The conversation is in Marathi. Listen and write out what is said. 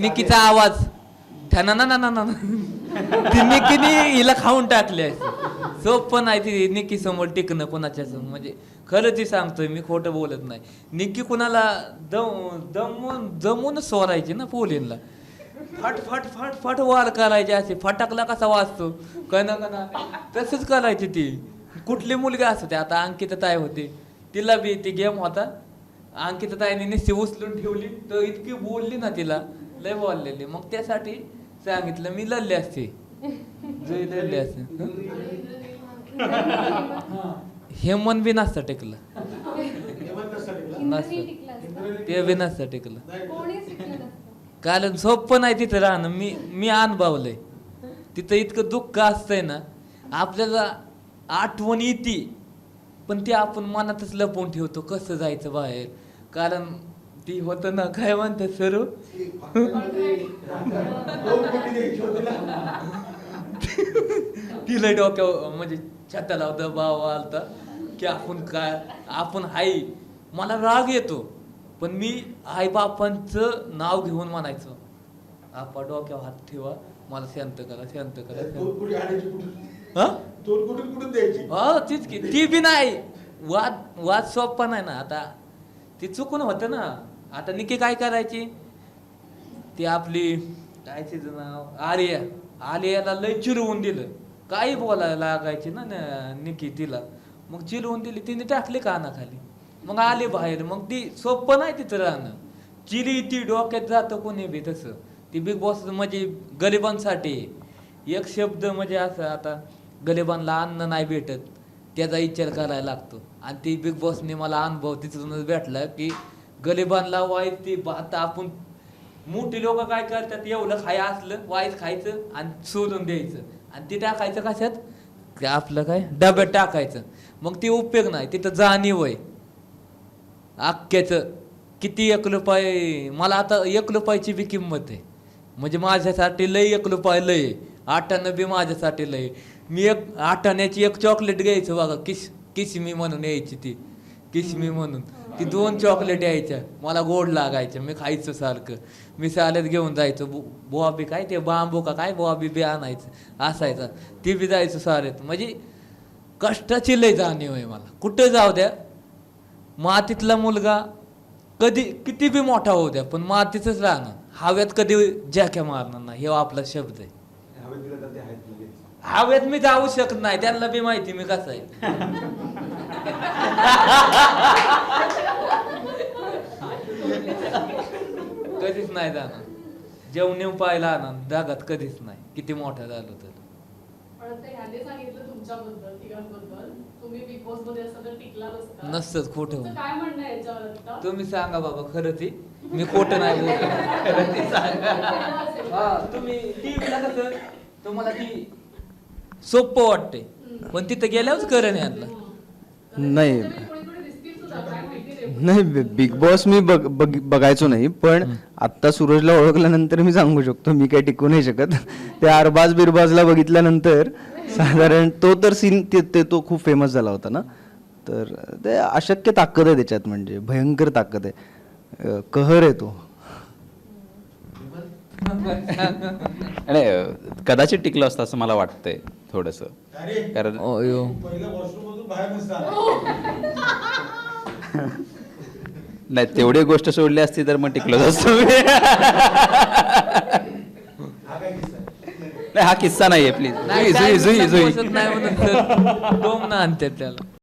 निकीचा आवाज. ठना ना ना ना ना ती निकीने हिला खाऊन टाकले. पण आहे ती निकी समोर टिकणं कोणाच्या समोर. म्हणजे खरं ती सांगतोय मी खोटं बोलत नाही. निकी कुणाला दम दमून जमूनच सोरायची ना पोलींना फट फट फट फट वार करायचे असे फटाकला कसा वाजतो? कना कना तसंच करायची ती. कुठली मुलगी असते आता अंकिता ताई होती. तिला बी ती गेम होता. अंकिता ताईने नुसती उचलून ठेवली. तर इतकी बोलली ना तिला. लय बोललेली. मग त्यासाठी सांगितलं मी लढले असते. जुई लढले असते. हे? मन बी नसतं टेकलं. नसतं. ते बी नसतं टेकलं. कारण सोपं नाही तिथं राहणं. मी मी अनुभवलंय. तिथं इतकं दुःख असतंय ना आपल्याला आठवण येते. पण ते आपण मनातच लपवून ठेवतो कसं जायचं बाहेर. कारण ती होतं ना काय म्हणतात सर? तिला डोक्यावर म्हणजे छताला दबाव आलता की आपण काय आपण हाय मला राग येतो पण मी आई बापांचं नाव घेऊन म्हणायचो. आपा डोक्यावर हात ठेवा मला शांत करा शांत करा हा? हो तीच की ती बी नाही. वाद वाद सोपा नाही ना आता ती चुकून होतं ना. आता निके काय करायची? ती आपली काय तिचं नाव? आर्या. आर्याला लय चिरवून दिलं. काही बोलायला लागायची ना न- निकी तिला. मग चिरवून दिली तिने टाकली कानाखाली. मग आले बाहेर. मग ती सोपं नाही तिथं राहणं. चिरी ती डोक्यात जातं कोणी बी तसं. ती बिग बॉस म्हणजे गरिबांसाठी. एक शब्द म्हणजे असं आता गरिबांना अन्न नाही भेटत. त्याचा विचार करायला लागतो. आणि ती बिग बॉसने मला अनुभव तिथूनच भेटला की गरिबांना वाईज ती आता आपण मोठी लोक काय करतात? एवढं खाय असलं वाईज खायचं आणि सोडून द्यायचं. आणि ते टाकायचं कशात? आपलं काय? डब्यात टाकायचं. मग ते उपयोग नाही. तिथं जाणीव आहे. अख्ख्याचं किती एक रुपये मला आता एक रुपयाची बी किंमत आहे. म्हणजे माझ्यासाठी लय एक रुपये लय आहे. बी माझ्यासाठी लय. आहे. मी एक आठाण्याची एक चॉकलेट घ्यायचं बघा किस किसमी म्हणून यायची ती. किसमी म्हणून. ती दोन चॉकलेट यायच्या. मला गोड लागायच्या. मी खायचं सारखं. मी साल्यात घेऊन जायचो. बु- बुवा बी काय ते? बांबू का काय? बुवा बी बी आणायचं. असायचं. ती बी जायचं साऱ्यात म्हणजे कष्टाची लय जाणीव आहे मला. कुठं जाऊ द्या. मातीतला मुलगा कधी किती बी मोठा होऊ द्या पण मातीतच राहणं. हव्यात कधी जॅक्या मारणार नाही. हे आपला शब्द आहे. हवेत दिलं तर ते आहेत लगेच. हवेत मी जाऊ शकत नाही त्यांना बी माहिती मी कसा आहे. कधीच नाही जाणार. जेवणे पाहायला ना जगात कधीच नाही. किती मोठा झालो तर. पण आता ह्याने सांगितलं तुमच्याबद्दल तिघांबद्दल. तुम्ही बिग बॉसमध्ये असं तर टिकला नसता नसतंच खोटं तुम्ही सांगा बाबा खरं ती. मी खोटं नाही बोलत. खरं ती सांगा. हा तुम्ही टीव्हीला कसं तुम्हाला ती सोपं वाटते पण तिथं गेल्यावरच करण यांना. नाही. नाही बिग बॉस मी बघ बघ- बघायचो नाही पण आता सूरजला ओळखल्यानंतर मी सांगू शकतो मी काही टिकू नाही शकत. त्या अरबाज बिरबाजला बघितल्यानंतर साधारण तो तर सीन ते ते तो खूप फेमस झाला होता ना? तर ते अशक्य ताकद आहे त्याच्यात म्हणजे भयंकर ताकद आहे. अं, कहर आहे तो. आणि अ, कदाचित टिकलं असतं असं मला वाटतंय थोडस. कारण नाही तेवढी गोष्ट सोडली असती तर मग टिकलोच असतो मी. हा? नाही हा किस्सा नाहीये प्लीज नाही जुई जुई जुई. बसत नाही म्हणून तर ना आणतात त्याला.